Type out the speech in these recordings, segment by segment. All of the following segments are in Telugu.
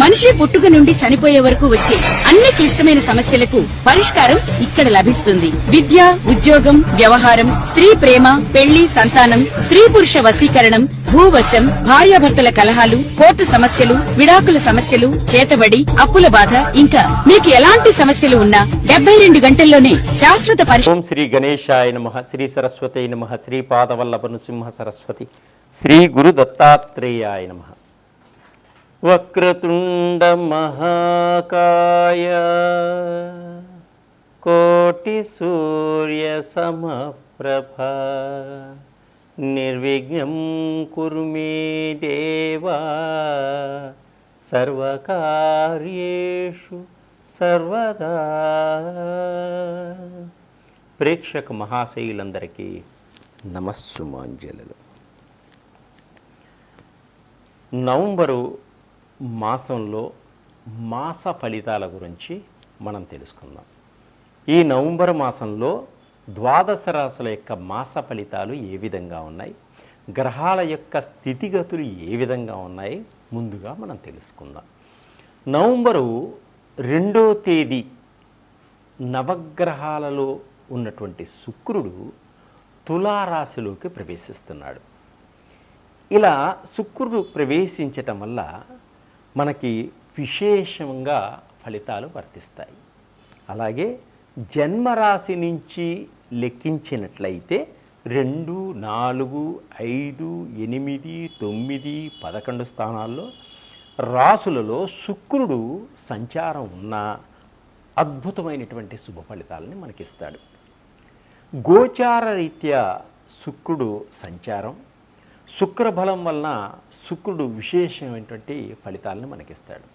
మనిషి పుట్టుక నుండి చనిపోయే వరకు వచ్చే అన్ని క్లిష్టమైన సమస్యలకు పరిష్కారం ఇక్కడ లభిస్తుంది. విద్య ఉద్యోగం వ్యవహారం స్త్రీ ప్రేమ పెళ్ళి సంతానం స్త్రీ పురుష వశీకరణం భూవశం భార్యాభర్తల కలహాలు కోర్టు సమస్యలు విడాకుల సమస్యలు చేతబడి అప్పుల బాధ ఇంకా మీకు ఎలాంటి సమస్యలు ఉన్నా డెబ్బై రెండు గంటల్లోనే శాశ్వత పరిష్కారం శ్రీ గణేశాయ నమ శ్రీ సరస్వతి నమ శ్రీ పాదవల్లభ నృసింహ సరస్వతి శ్రీ గురు దత్తాత్రేయాయ నమ. వక్రతుండ మహాకాయ కోటి సూర్య సమప్రభ. నిర్విఘ్నం కురు మే దేవా. సర్వకార్యేషు సర్వదా. ప్రేక్షక మహాశయులందరికీ నమస్సుమాంజలు. నవంబరు మాసంలో మాస ఫలితాల గురించి మనం తెలుసుకుందాం. ఈ నవంబర్ మాసంలో ద్వాదశ రాశుల యొక్క మాస ఫలితాలు ఏ విధంగా ఉన్నాయి? గ్రహాల యొక్క స్థితిగతులు ఏ విధంగా ఉన్నాయి? ముందుగా మనం తెలుసుకుందాం. నవంబరు రెండో తేదీ నవగ్రహాలలో ఉన్నటువంటి శుక్రుడు తులారాశిలోకి ప్రవేశిస్తున్నాడు. ఇలా శుక్రుడు ప్రవేశించటం వల్ల మనకి విశేషంగా ఫలితాలు వర్తిస్తాయి. అలాగే జన్మరాశి నుంచి లెక్కించినట్లయితే రెండు నాలుగు ఐదు ఎనిమిది తొమ్మిది పదకొండు స్థానాల్లో రాసులలో శుక్రుడు సంచారం ఉన్న అద్భుతమైనటువంటి శుభ ఫలితాలని మనకిస్తాడు. గోచార రీత్యా శుక్రుడు సంచారం శుక్రబలం వలన శుక్రుడు విశేషమైనటువంటి ఫలితాలను మనకిస్తాడు.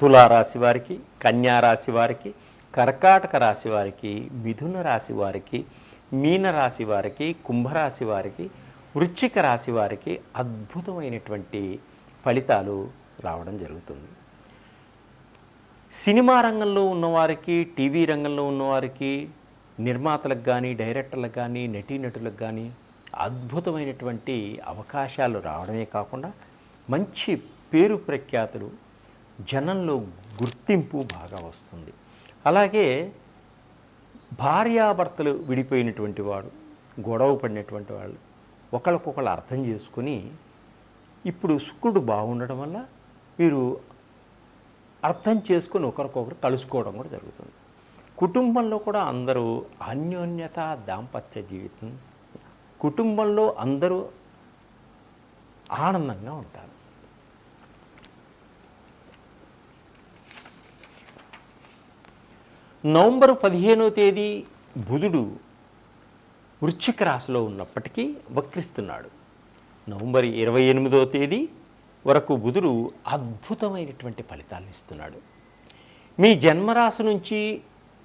తులారాశి వారికి కన్యా రాశి వారికి కర్కాటక రాశి వారికి మిథున రాశి వారికి మీన రాశి వారికి కుంభరాశి వారికి వృశ్చిక రాశి వారికి అద్భుతమైనటువంటి ఫలితాలు రావడం జరుగుతుంది. సినిమా రంగంలో ఉన్నవారికి టీవీ రంగంలో ఉన్నవారికి నిర్మాతలకు కానీ డైరెక్టర్లకు కానీ నటీనటులకు కానీ అద్భుతమైనటువంటి అవకాశాలు రావడమే కాకుండా మంచి పేరు ప్రఖ్యాతులు జనంలో గుర్తింపు బాగా వస్తుంది. అలాగే భార్యాభర్తలు విడిపోయినటువంటి వాడు గొడవ పడినటువంటి వాళ్ళు ఒకళ్ళకొకళ్ళు అర్థం చేసుకుని ఇప్పుడు శుక్రుడు బాగుండడం వల్ల మీరు అర్థం చేసుకొని ఒకరికొకరు కలుసుకోవడం కూడా జరుగుతుంది. కుటుంబంలో కూడా అందరూ అన్యోన్యత దాంపత్య జీవితం కుటుంబంలో అందరూ ఆనందంగా ఉంటారు. నవంబర్ పదిహేనో తేదీ బుధుడు వృశ్చిక రాశిలో ఉన్నప్పటికీ వక్రిస్తున్నాడు. నవంబర్ ఇరవై ఎనిమిదో తేదీ వరకు బుధుడు అద్భుతమైనటువంటి ఫలితాలను ఇస్తున్నాడు. మీ జన్మరాశి నుంచి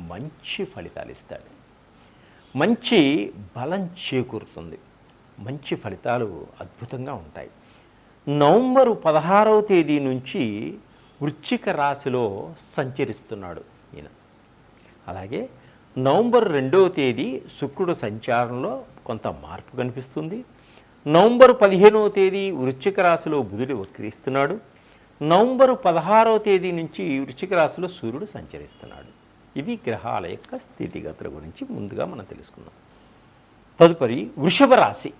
మంచి ఫలితాలు ఇస్తాడు. మంచి బలం చేకూరుతుంది. మంచి ఫలితాలు అద్భుతంగా ఉంటాయి. నవంబరు పదహారవ తేదీ నుంచి వృశ్చిక రాశిలో సంచరిస్తున్నాడు ఈయన. అలాగే నవంబర్ రెండవ తేదీ శుక్రుడు సంచారంలో కొంత మార్పు కనిపిస్తుంది. నవంబర్ పదిహేనవ తేదీ వృశ్చిక రాశిలో బుధుడు వక్రిస్తున్నాడు. నవంబరు పదహారవ తేదీ నుంచి వృశ్చిక రాశిలో సూర్యుడు సంచరిస్తున్నాడు. ఇవి గ్రహాల యొక్క స్థితిగతుల గురించి ముందుగా మనం తెలుసుకుందాం. తదుపరి వృషభ రాశి.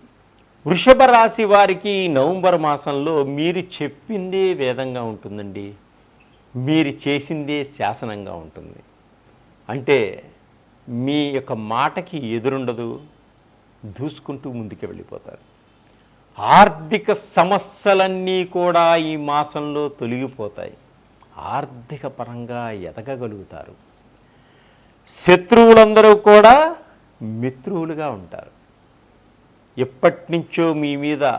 వృషభ రాశి వారికి నవంబర్ మాసంలో మీరు చెప్పిందే వేదంగా ఉంటుందండి. మీరు చేసిందే శాసనంగా ఉంటుంది. అంటే మీ యొక్క మాటకి ఎదురుండదు దూసుకుంటూ ముందుకు వెళ్ళిపోతారు. ఆర్థిక సమస్యలన్నీ కూడా ఈ మాసంలో తొలగిపోతాయి. ఆర్థిక పరంగా ఎదగగలుగుతారు. శత్రువులందరూ కూడా మిత్రువులుగా ఉంటారు. ఎప్పటి నుంచో మీ మీద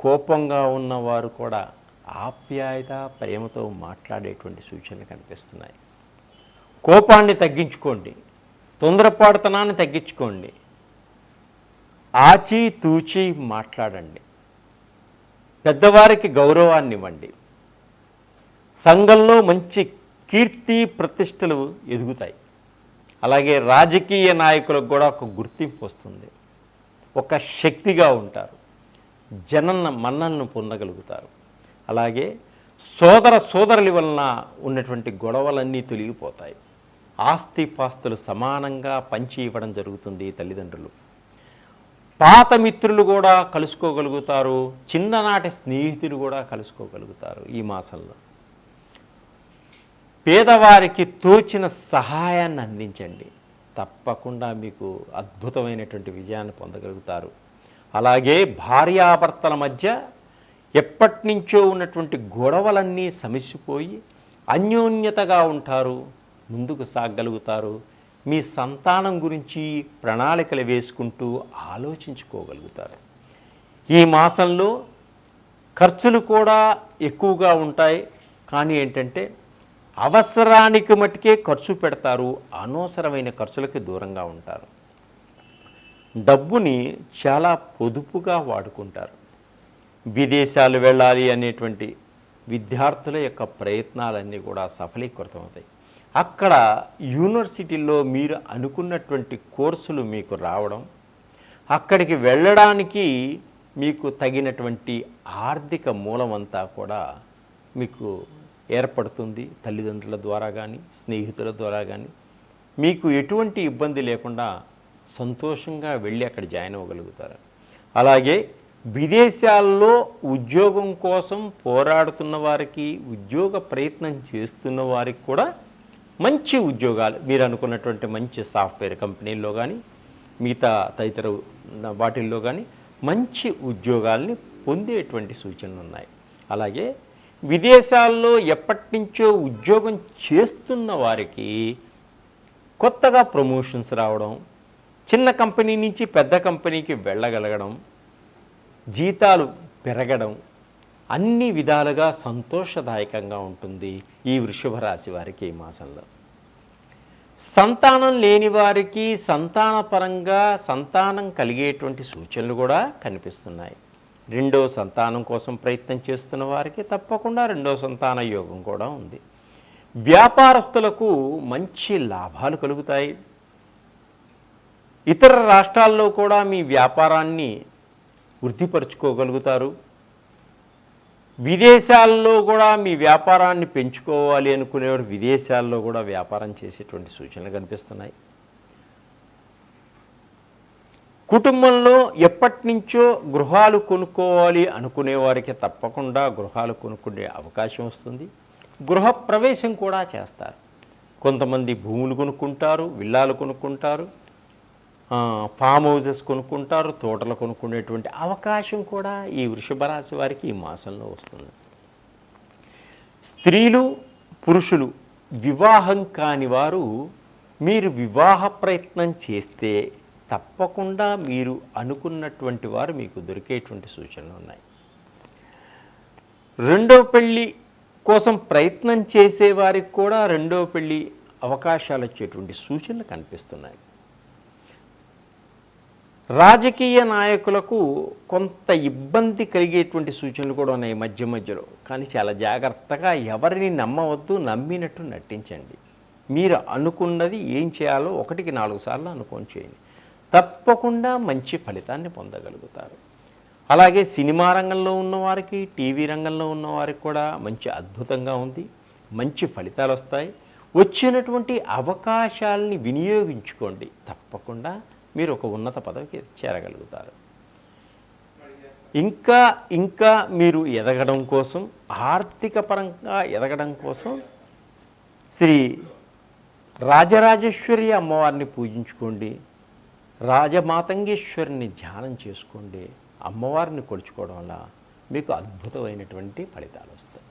కోపంగా ఉన్నవారు కూడా ఆప్యాయత ప్రేమతో మాట్లాడేటువంటి సూచనలు కనిపిస్తున్నాయి. కోపాన్ని తగ్గించుకోండి. తొందరపాటుతనాన్ని తగ్గించుకోండి. ఆచి తూచి మాట్లాడండి. పెద్దవారికి గౌరవాన్ని ఇవ్వండి. సంఘంలో మంచి కీర్తి ప్రతిష్టలు ఎదుగుతాయి. అలాగే రాజకీయ నాయకులకు కూడా ఒక గుర్తింపు వస్తుంది. ఒక శక్తిగా ఉంటారు. జనన్న మన్నలను పొందగలుగుతారు. అలాగే సోదర సోదరుల వలన ఉన్నటువంటి గొడవలన్నీ తొలగిపోతాయి. ఆస్తి పాస్తులు సమానంగా పంచి ఇవ్వడం జరుగుతుంది తల్లిదండ్రులు. పాత మిత్రులు కూడా కలుసుకోగలుగుతారు. చిన్ననాటి స్నేహితులు కూడా కలుసుకోగలుగుతారు ఈ మాసంలో. పేదవారికి తోచిన సహాయాన్ని అందించండి. తప్పకుండా మీకు అద్భుతమైనటువంటి విజయాన్ని పొందగలుగుతారు. అలాగే భార్యాభర్తల మధ్య ఎప్పటి నుంచో ఉన్నటువంటి గొడవలన్నీ సమసిపోయి అన్యోన్యతగా ఉంటారు ముందుకు సాగగలుగుతారు మీ సంతానం గురించి ప్రణాళికలు వేసుకుంటూ ఆలోచించుకోగలుగుతారు. ఈ మాసంలో ఖర్చులు కూడా ఎక్కువగా ఉంటాయి. కానీ ఏంటంటే అవసరానికి మట్టుకే ఖర్చు పెడతారు అనవసరమైన ఖర్చులకి దూరంగా ఉంటారు. డబ్బుని చాలా పొదుపుగా వాడుకుంటారు. విదేశాలు వెళ్ళాలి అనేటువంటి విద్యార్థుల యొక్క ప్రయత్నాలన్నీ కూడా సఫలీకృతమవుతాయి. అక్కడ యూనివర్సిటీల్లో మీరు అనుకున్నటువంటి కోర్సులు మీకు రావడం అక్కడికి వెళ్ళడానికి మీకు తగినటువంటి ఆర్థిక మూలమంతా కూడా మీకు ఏర్పడుతుంది తల్లిదండ్రుల ద్వారా కానీ స్నేహితుల ద్వారా కానీ మీకు ఎటువంటి ఇబ్బంది లేకుండా సంతోషంగా వెళ్ళి అక్కడ జాయిన్ అవ్వగలుగుతారు. అలాగే విదేశాల్లో ఉద్యోగం కోసం పోరాడుతున్న వారికి ఉద్యోగ ప్రయత్నం చేస్తున్న వారికి కూడా మంచి ఉద్యోగాలు. మీరు అనుకున్నటువంటి మంచి సాఫ్ట్వేర్ కంపెనీల్లో కానీ మిగతా తదితర వాటిల్లో కానీ మంచి ఉద్యోగాల్ని పొందేటువంటి సూచనలు ఉన్నాయి అలాగే విదేశాల్లో ఎప్పటి నుంచో ఉద్యోగం చేస్తున్న వారికి కొత్తగా ప్రమోషన్స్ రావడం చిన్న కంపెనీ నుంచి పెద్ద కంపెనీకి వెళ్ళగలగడం జీతాలు పెరగడం అన్ని విధాలుగా సంతోషదాయకంగా ఉంటుంది ఈ వృషభ రాశి వారికి ఈ మాసంలో. సంతానం లేని వారికి సంతానపరంగా సంతానం కలిగేటువంటి సూచనలు కూడా కనిపిస్తున్నాయి. రెండో సంతానం కోసం ప్రయత్నం చేస్తున్న వారికి తప్పకుండా రెండో సంతాన యోగం కూడా ఉంది. వ్యాపారస్తులకు మంచి లాభాలు కలుగుతాయి. ఇతర రాష్ట్రాల్లో కూడా మీ వ్యాపారాన్ని వృద్ధిపరుచుకోగలుగుతారు. విదేశాల్లో కూడా మీ వ్యాపారాన్ని పెంచుకోవాలి అనుకునేవాడు విదేశాల్లో కూడా వ్యాపారం చేసేటువంటి సూచనలు కనిపిస్తున్నాయి. కుటుంబంలో ఎప్పటి నుంచో గృహాలు కొనుక్కోవాలి అనుకునే వారికి తప్పకుండా గృహాలు కొనుక్కునే అవకాశం వస్తుంది. గృహ ప్రవేశం కూడా చేస్తారు. కొంతమంది భూములు కొనుక్కుంటారు విల్లాలు కొనుక్కుంటారు ఫామ్ హౌజెస్ కొనుక్కుంటారు తోటలు కొనుక్కునేటువంటి అవకాశం కూడా ఈ వృషభ రాశి వారికి ఈ మాసంలో వస్తుంది. స్త్రీలు పురుషులు వివాహం కాని వారు మీరు వివాహ ప్రయత్నం చేస్తే తప్పకుండా మీరు అనుకున్నటువంటి వారు మీకు దొరికేటువంటి సూచనలు ఉన్నాయి. రెండో పెళ్ళి కోసం ప్రయత్నం చేసేవారికి కూడా రెండో పెళ్ళి అవకాశాలు వచ్చేటువంటి సూచనలు కనిపిస్తున్నాయి. రాజకీయ నాయకులకు కొంత ఇబ్బంది కలిగేటువంటి సూచనలు కూడా ఉన్నాయి మధ్య మధ్యలో. కానీ చాలా జాగ్రత్తగా ఎవరిని నమ్మవద్దు నమ్మినట్టు నటించండి. మీరు అనుకున్నది ఏం చేయాలో ఒకటికి నాలుగు సార్లు అనుకొని చేయండి. తప్పకుండా మంచి ఫలితాన్ని పొందగలుగుతారు. అలాగే సినిమా రంగంలో ఉన్నవారికి టీవీ రంగంలో ఉన్నవారికి కూడా మంచి అద్భుతంగా ఉంది. మంచి ఫలితాలు వస్తాయి. వచ్చినటువంటి అవకాశాలని వినియోగించుకోండి. తప్పకుండా మీరు ఒక ఉన్నత పదవికి చేరగలుగుతారు. ఇంకా ఇంకా మీరు ఎదగడం కోసం ఆర్థిక పరంగా ఎదగడం కోసం శ్రీ రాజరాజేశ్వరి అమ్మవారిని పూజించుకోండి. రాజమాతంగేశ్వరిని ధ్యానం చేసుకోండి అమ్మవారిని కొలుచుకోవడం వల్ల మీకు అద్భుతమైనటువంటి ఫలితాలు వస్తాయి.